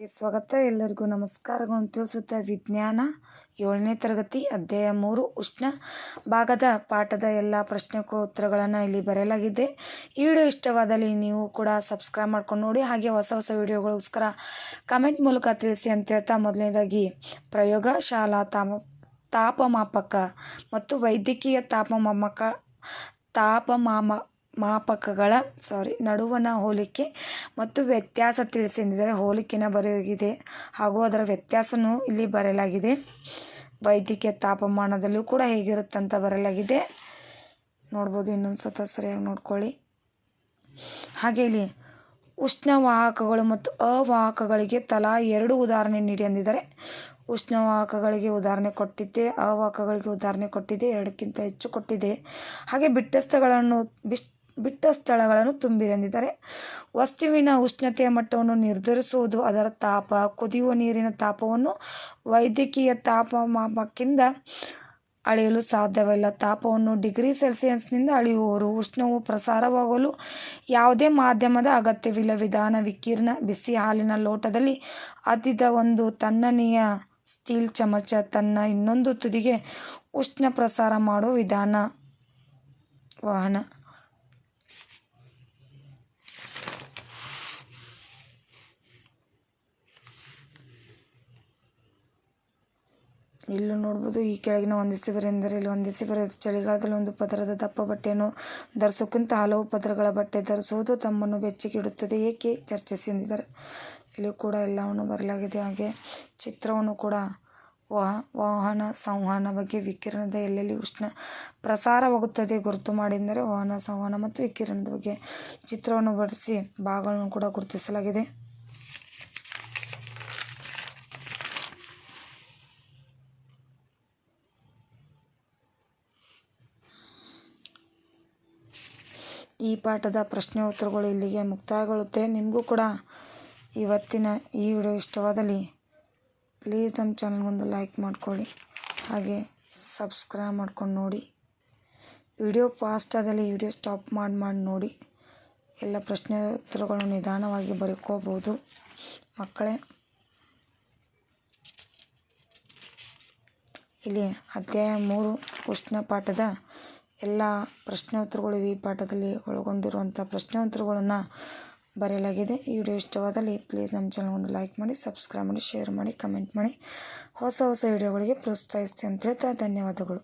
ಸ್ವಾಗತ. ಎಲ್ಲರಿಗೂ ನಮಸ್ಕಾರಗಳನ್ನು ತಿಳಿಸುತ್ತಾ ವಿಜ್ಞಾನ ಏಳನೇ ತರಗತಿ ಅಧ್ಯಾಯ ಮೂರು ಉಷ್ಣ ಭಾಗದ ಪಾಠದ ಎಲ್ಲ ಪ್ರಶ್ನೆಗೂ ಉತ್ತರಗಳನ್ನು ಇಲ್ಲಿ ಬರೆಯಲಾಗಿದೆ. ಈ ವಿಡಿಯೋ ಇಷ್ಟವಾದಲ್ಲಿ ನೀವು ಕೂಡ ಸಬ್ಸ್ಕ್ರೈಬ್ ಮಾಡ್ಕೊಂಡು ನೋಡಿ, ಹಾಗೆ ಹೊಸ ಹೊಸ ವಿಡಿಯೋಗಳಿಗೋಸ್ಕರ ಕಮೆಂಟ್ ಮೂಲಕ ತಿಳಿಸಿ ಅಂತ ಹೇಳ್ತಾ ಮೊದಲನೇದಾಗಿ, ಪ್ರಯೋಗ ಶಾಲಾ ತಾಪ ತಾಪಮಾಪಕ ಮತ್ತು ವೈದ್ಯಕೀಯ ತಾಪಮಾಪಕ, ತಾಪಮಾಮ ಮಾಪಕಗಳ ಸಾರಿ ನಡುವಣ ಹೋಲಿಕೆ ಮತ್ತು ವ್ಯತ್ಯಾಸ ತಿಳಿಸಿ ಎಂದಿದ್ದಾರೆ ಹೋಲಿಕೆನ ಬರೆಯೋಗಿದೆ ಹಾಗೂ ಅದರ ವ್ಯತ್ಯಾಸನೂ ಇಲ್ಲಿ ಬರೆಯಲಾಗಿದೆ. ವೈದ್ಯಕೀಯ ತಾಪಮಾನದಲ್ಲೂ ಕೂಡ ಹೇಗಿರುತ್ತೆ ಅಂತ ಬರೆಯಲಾಗಿದೆ. ನೋಡ್ಬೋದು ಇನ್ನೊಂದು ಸತ ಸರಿಯಾಗಿ ನೋಡ್ಕೊಳ್ಳಿ. ಹಾಗೆ ಇಲ್ಲಿ ಉಷ್ಣವಾಹಕಗಳು ಮತ್ತು ಅವಾಹಕಗಳಿಗೆ ತಲಾ ಎರಡು ಉದಾಹರಣೆ ನೀಡಿ ಅಂದಿದ್ದಾರೆ ಉಷ್ಣವಾಹಕಗಳಿಗೆ ಉದಾಹರಣೆ ಕೊಟ್ಟಿದ್ದೆ, ಅವಾಹಕಗಳಿಗೆ ಉದಾಹರಣೆ ಕೊಟ್ಟಿದ್ದೆ, ಎರಡಕ್ಕಿಂತ ಹೆಚ್ಚು ಕೊಟ್ಟಿದೆ ಹಾಗೆ ಬಿಟ್ಟಸ್ಥಗಳನ್ನು ಬಿಸ್ ಬಿಟ್ಟ ಸ್ಥಳಗಳನ್ನು ತುಂಬಿರಂದಿದ್ದಾರೆ. ವಸ್ತುವಿನ ಉಷ್ಣತೆಯ ಮಟ್ಟವನ್ನು ನಿರ್ಧರಿಸುವುದು, ಅದರ ತಾಪ, ಕುದಿಯುವ ನೀರಿನ ತಾಪವನ್ನು ವೈದ್ಯಕೀಯ ತಾಪಮಾಪಕ್ಕಿಂದ ಅಳೆಯಲು ಸಾಧ್ಯವಿಲ್ಲ. ತಾಪವನ್ನು ಡಿಗ್ರಿ ಸೆಲ್ಸಿಯಸ್ನಿಂದ ಅಳೆಯುವವರು ಉಷ್ಣವು ಪ್ರಸಾರವಾಗಲು ಯಾವುದೇ ಮಾಧ್ಯಮದ ಅಗತ್ಯವಿಲ್ಲ. ವಿಧಾನ ವಿಕಿರಣ, ಬಿಸಿ ಹಾಲಿನ ಲೋಟದಲ್ಲಿ ಅದಿದ ಒಂದು ತಣ್ಣನೆಯ ಸ್ಟೀಲ್ ಚಮಚ, ತನ್ನ ಇನ್ನೊಂದು ತುದಿಗೆ ಉಷ್ಣ ಪ್ರಸಾರ ಮಾಡುವ ವಿಧಾನ ವಾಹನ. ಇಲ್ಲೂ ನೋಡ್ಬೋದು, ಈ ಕೆಳಗಿನ ಹೊಂದಿಸಿ ಬರೆಂದರೆ ಇಲ್ಲಿ ಹೊಂದಿಸಿ ಬರೆ ಚಳಿಗಾಲದಲ್ಲಿ ಒಂದು ಪದರದ ದಪ್ಪ ಬಟ್ಟೆಯನ್ನು ಧರಿಸೋಕ್ಕಿಂತ ಹಲವು ಪದರಗಳ ಬಟ್ಟೆ ಧರಿಸುವುದು ತಮ್ಮನ್ನು ಬೆಚ್ಚಗಿಡುತ್ತದೆ, ಏಕೆ ಚರ್ಚಿಸಿ ಎಂದಿದ್ದಾರೆ. ಇಲ್ಲಿ ಕೂಡ ಎಲ್ಲವನ್ನು ಬರಲಾಗಿದೆ ಹಾಗೆ ಚಿತ್ರವನ್ನು ಕೂಡ ವಾಹ, ವಾಹನ ಸಂವಹನ ಬಗ್ಗೆ ವಿಕಿರಣದ ಎಲ್ಲೆಲ್ಲಿ ಉಷ್ಣ ಪ್ರಸಾರವಾಗುತ್ತದೆ ಗುರುತು ಮಾಡಿದರೆ ವಾಹನ ಸಂವಹನ ಮತ್ತು ವಿಕಿರಣದ ಬಗ್ಗೆ ಚಿತ್ರವನ್ನು ಬಳಸಿ ಭಾಗಗಳನ್ನು ಕೂಡ ಗುರುತಿಸಲಾಗಿದೆ. ಈ ಪಾಠದ ಪ್ರಶ್ನೆ ಉತ್ತರಗಳು ಇಲ್ಲಿಗೆ ಮುಕ್ತಾಯಗೊಳ್ಳುತ್ತೆ. ನಿಮಗೂ ಕೂಡ ಇವತ್ತಿನ ಈ ವಿಡಿಯೋ ಇಷ್ಟವಾದಲ್ಲಿ ಪ್ಲೀಸ್ ನಮ್ಮ ಚಾನಲ್ಗೊಂದು ಲೈಕ್ ಮಾಡ್ಕೊಳ್ಳಿ. ಹಾಗೆ ಸಬ್ಸ್ಕ್ರೈಬ್ ಮಾಡ್ಕೊಂಡು ನೋಡಿ. ವಿಡಿಯೋ ಫಾಸ್ಟಾದಲ್ಲಿ ವಿಡಿಯೋ ಸ್ಟಾಪ್ ಮಾಡಿ ಮಾಡಿ ನೋಡಿ. ಎಲ್ಲ ಪ್ರಶ್ನೆ ಉತ್ತರಗಳು ನಿಧಾನವಾಗಿ ಬರ್ಕೋಬೋದು. ಮಕ್ಕಳೇ, ಇಲ್ಲಿ ಅಧ್ಯಾಯ ಮೂರು ಉಷ್ಣ ಪಾಠದ ಎಲ್ಲ ಪ್ರಶ್ನೆ ಉತ್ತರಗಳು ಈ ಪಾಠದಲ್ಲಿ ಒಳಗೊಂಡಿರುವಂಥ ಪ್ರಶ್ನೋತ್ತರಗಳನ್ನು ಬರೆಯಲಾಗಿದೆ. ಈ ವಿಡಿಯೋ ಇಷ್ಟವಾದಲ್ಲಿ ಪ್ಲೀಸ್ ನಮ್ಮ ಚಾನಲ್ ಒಂದು ಲೈಕ್ ಮಾಡಿ ಸಬ್ಸ್ಕ್ರೈಬ್ ಮಾಡಿ ಶೇರ್ ಮಾಡಿ ಕಮೆಂಟ್ ಮಾಡಿ. ಹೊಸ ಹೊಸ ವಿಡಿಯೋಗಳಿಗೆ ಪ್ರೋತ್ಸಾಹಿಸ್ತೀನಿ ಅಂತ ಹೇಳ್ತಾ ಧನ್ಯವಾದಗಳು.